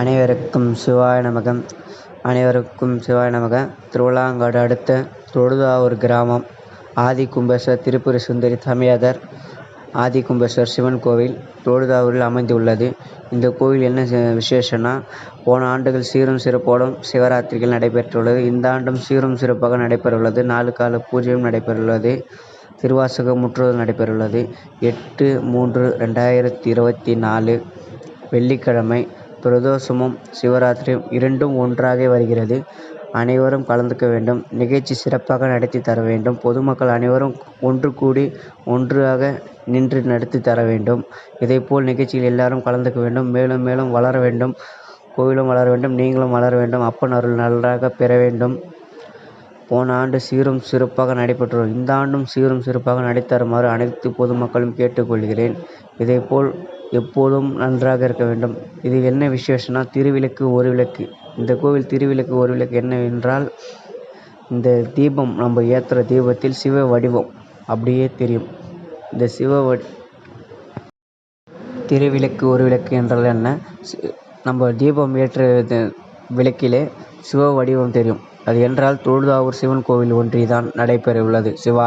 அனைவருக்கும் சிவாய நமகம். அனைவருக்கும் சிவாய நமக. திருவிழாங்காடு அடுத்த தொழுதாவூர் கிராமம். ஆதி கும்பேஸ்வர் திருப்புரி சுந்தரி ஆதி கும்பேஸ்வர் சிவன் கோவில் தொழுதாவூரில் அமைந்துள்ளது. இந்த கோவில் என்ன விசேஷம்னா போன ஆண்டுகள் சீரும் சிறப்போடும் சிவராத்திரிகள் நடைபெற்றுள்ளது. இந்த ஆண்டும் சீரும் சிறப்பாக நடைபெறவுள்ளது. நாலு கால பூஜையும் நடைபெறவுள்ளது. திருவாசகம் முற்றுவது நடைபெறவுள்ளது. எட்டு மூன்று ரெண்டாயிரத்தி இருபத்தி நாலு வெள்ளிக்கிழமை பிரதோஷமும் சிவராத்திரியும் இரண்டும் ஒன்றாக வருகிறது. அனைவரும் கலந்துக்க வேண்டும். நிகழ்ச்சி சிறப்பாக நடத்தி தர வேண்டும். பொதுமக்கள் அனைவரும் ஒன்று கூடி ஒன்றாக நின்று நடத்தி தர வேண்டும். இதேபோல் நிகழ்ச்சியில் எல்லாரும் கலந்துக்க வேண்டும். மேலும் மேலும் வளர வேண்டும். கோவிலும் வளர வேண்டும். நீங்களும் வளர வேண்டும். அப்பன் அருள் நன்றாக பெற வேண்டும். போன ஆண்டு சீரும் சிறப்பாக நடைபெற்றுள்ளது இந்த ஆண்டும் சீரும் சிறப்பாக நடைத்தருமாறு அனைத்து பொதுமக்களும் கேட்டுக்கொள்கிறேன். இதேபோல் எப்போதும் நன்றாக இருக்க வேண்டும். இது என்ன விசேஷம்னா திருவிளக்கு ஒரு விளக்கு. இந்த கோவில் திருவிளக்கு ஒரு விளக்கு என்னவென்றால் இந்த தீபம் நம்ம ஏற்றுற தீபத்தில் சிவ வடிவம். அப்படியே தெரியும். இந்த சிவ வ திருவிளக்கு ஒரு விளக்கு என்றால் என்ன? நம்ம தீபம் ஏற்ற விளக்கிலே சிவ வடிவம் தெரியும். அது என்றால் தொழுதாவூர் சிவன் கோவில் ஒன்றிதான் நடைபெற உள்ளது சிவா